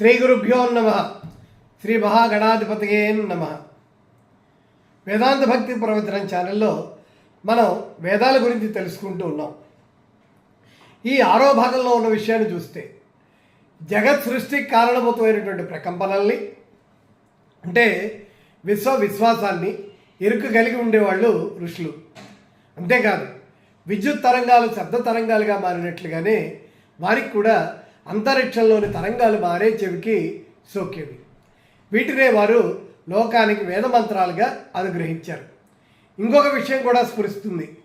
శ్రీ గురుభ్యో నమ. శ్రీ మహాగణాధిపతియే నమ. వేదాంత భక్తి ప్రవచనం ఛానల్లో మనం వేదాల గురించి తెలుసుకుంటూ ఉన్నాం. ఈ ఆరో భాగంలో ఉన్న విషయాన్ని చూస్తే జగత్ సృష్టికి కారణభూతమైనటువంటి ప్రకంపనల్ని అంటే విశ్వ విశ్వాసాన్ని ఇరుకు కలిగి ఉండేవాళ్ళు ఋషులు. అంతేకాదు విద్యుత్ తరంగాలు శబ్ద తరంగాలుగా మారినట్లుగానే వారికి కూడా అంతరిక్షంలోని తరంగాలు మారే చెవికి సోకేవి వీటినే వారు లోకానికి వేద మంత్రాలుగా అనుగ్రహించారు. ఇంకొక విషయం కూడా స్ఫురిస్తుంది.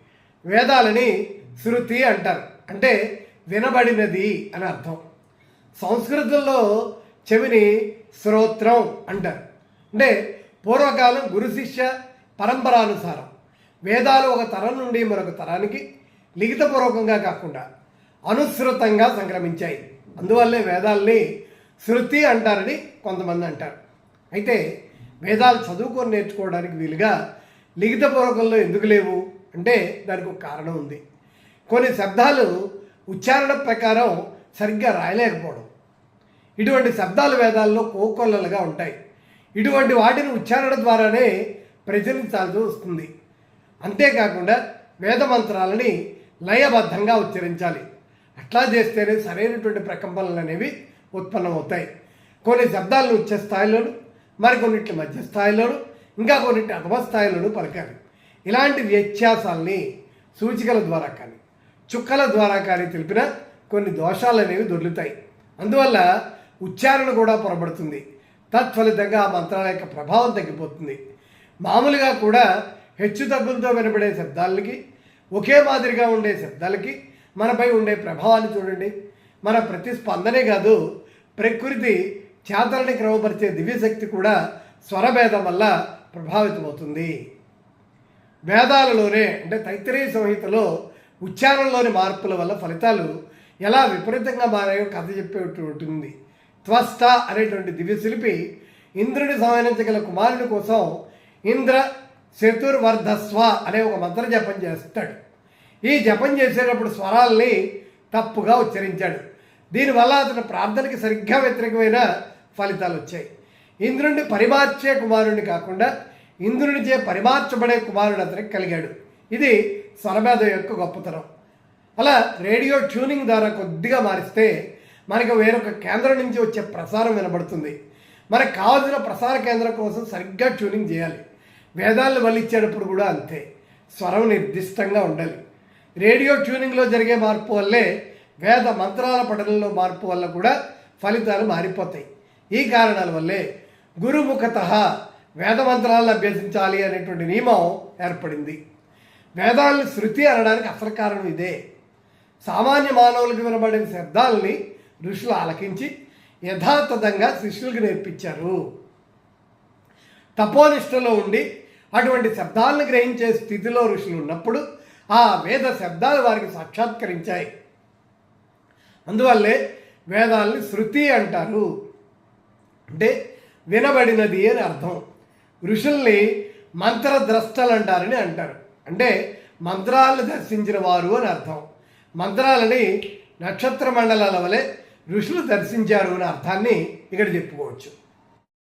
వేదాలని శృతి అంటారు. అంటే వినబడినది అని అర్థం. సంస్కృతంలో చెవిని శ్రోత్రం అంటారు. అంటే పూర్వకాలం గురు శిష్య పరంపరానుసారం వేదాలు ఒక తరం నుండి మరొక తరానికి లిఖితపూర్వకంగా కాకుండా అనుసృతంగా సంక్రమించాయి. అందువల్లే వేదాల్ని శృతి అంటారని కొంతమంది అంటారు. అయితే వేదాలు చదువుకొని నేర్చుకోవడానికి వీలుగా లిఖితపూర్వకంలో ఎందుకు లేవు అంటే దానికి ఒక కారణం ఉంది. కొన్ని శబ్దాలు ఉచ్చారణ ప్రకారం సరిగ్గా రాయలేకపోవడం. ఇటువంటి శబ్దాలు వేదాల్లో కోకొల్లలుగా ఉంటాయి. ఇటువంటి వాటిని ఉచ్చారణ ద్వారానే ప్రచురించాల్సి వస్తుంది. అంతేకాకుండా వేద మంత్రాలని లయబద్ధంగా ఉచ్చరించాలి. అట్లా చేస్తేనే సరైనటువంటి ప్రకంపనలు అనేవి ఉత్పన్నమవుతాయి. కొన్ని శబ్దాలను ఉచ్చ స్థాయిలోను మరికొన్నిటి మధ్య స్థాయిలోను ఇంకా కొన్నిటి అధమ స్థాయిలోను పలకాలి. ఇలాంటి వ్యత్యాసాలని సూచికల ద్వారా కానీ చుక్కల ద్వారా కానీ తెలిపిన కొన్ని దోషాలు అనేవి దొర్లుతాయి. అందువల్ల ఉచ్చారణ కూడా పొరబడుతుంది. తత్ఫలితంగా ఆ మంత్రాల యొక్క ప్రభావం తగ్గిపోతుంది. మామూలుగా కూడా హెచ్చు తగ్గులతో వినబడే శబ్దాలకి ఒకే మాదిరిగా ఉండే శబ్దాలకి మనపై ఉండే ప్రభావాన్ని చూడండి. మన ప్రతిస్పందనే కాదు ప్రకృతి చేతలని క్రమపరిచే దివ్యశక్తి కూడా స్వరభేదం వల్ల ప్రభావితమవుతుంది. వేదాలలోనే అంటే తైత్తరీయ సంహితలో ఉచ్చారణలోని మార్పుల వల్ల ఫలితాలు ఎలా విపరీతంగా మారాయో కథ చెప్పేట్టు ఉంటుంది. త్వస్త అనేటువంటి దివ్యశిల్పి ఇంద్రుని సంహరించగల కుమారుని కోసం ఇంద్ర చతుర్వర్ధస్వ అనే ఒక మంత్ర జపం చేస్తాడు. ఈ జపం చేసేటప్పుడు స్వరాల్ని తప్పుగా ఉచ్చరించాడు. దీనివల్ల అతని ప్రార్థనకి సరిగ్గా వ్యతిరేకమైన ఫలితాలు వచ్చాయి. ఇంద్రుడిని పరిమార్చే కుమారుడిని కాకుండా ఇంద్రునిచే పరిమార్చబడే కుమారుడు అతనికి కలిగాడు. ఇది స్వరభేదం యొక్క గొప్పతనం. అలా రేడియో ట్యూనింగ్ ద్వారా కొద్దిగా మారిస్తే మనకు వేరొక కేంద్రం నుంచి వచ్చే ప్రసారం వినబడుతుంది. మనకు కావాల్సిన ప్రసార కేంద్రం కోసం సరిగ్గా ట్యూనింగ్ చేయాలి. వేదాలను వల్లిచ్చేటప్పుడు కూడా అంతే. స్వరం నిర్దిష్టంగా ఉండాలి. రేడియో ట్యూనింగ్లో జరిగే మార్పు వల్లే వేద మంత్రాల పఠనంలో మార్పు వల్ల కూడా ఫలితాలు మారిపోతాయి. ఈ కారణాల వల్లే గురుముఖత వేద మంత్రాలను అభ్యసించాలి అనేటువంటి నియమం ఏర్పడింది. వేదాలను శృతి అనడానికి అసలు కారణం ఇదే. సామాన్య మానవులకు వినబడిన శబ్దాలని ఋషులు ఆలకించి యథాతథంగా శిష్యులకు నేర్పించారు. తపోనిష్టలో ఉండి అటువంటి శబ్దాలను గ్రహించే స్థితిలో ఋషులు ఉన్నప్పుడు ఆ వేద శబ్దాలు వారికి సాక్షాత్కరించాయి. అందువల్లే వేదాల్ని శృతి అంటారు. అంటే వినబడినది అని అర్థం. ఋషుల్ని మంత్రద్రష్టలు అంటారని అంటారు. అంటే మంత్రాలను దర్శించిన వారు అని అర్థం. మంత్రాలని నక్షత్ర మండలాల వలె ఋషులు దర్శించారు అనే అర్థాన్ని ఇక్కడ చెప్పుకోవచ్చు.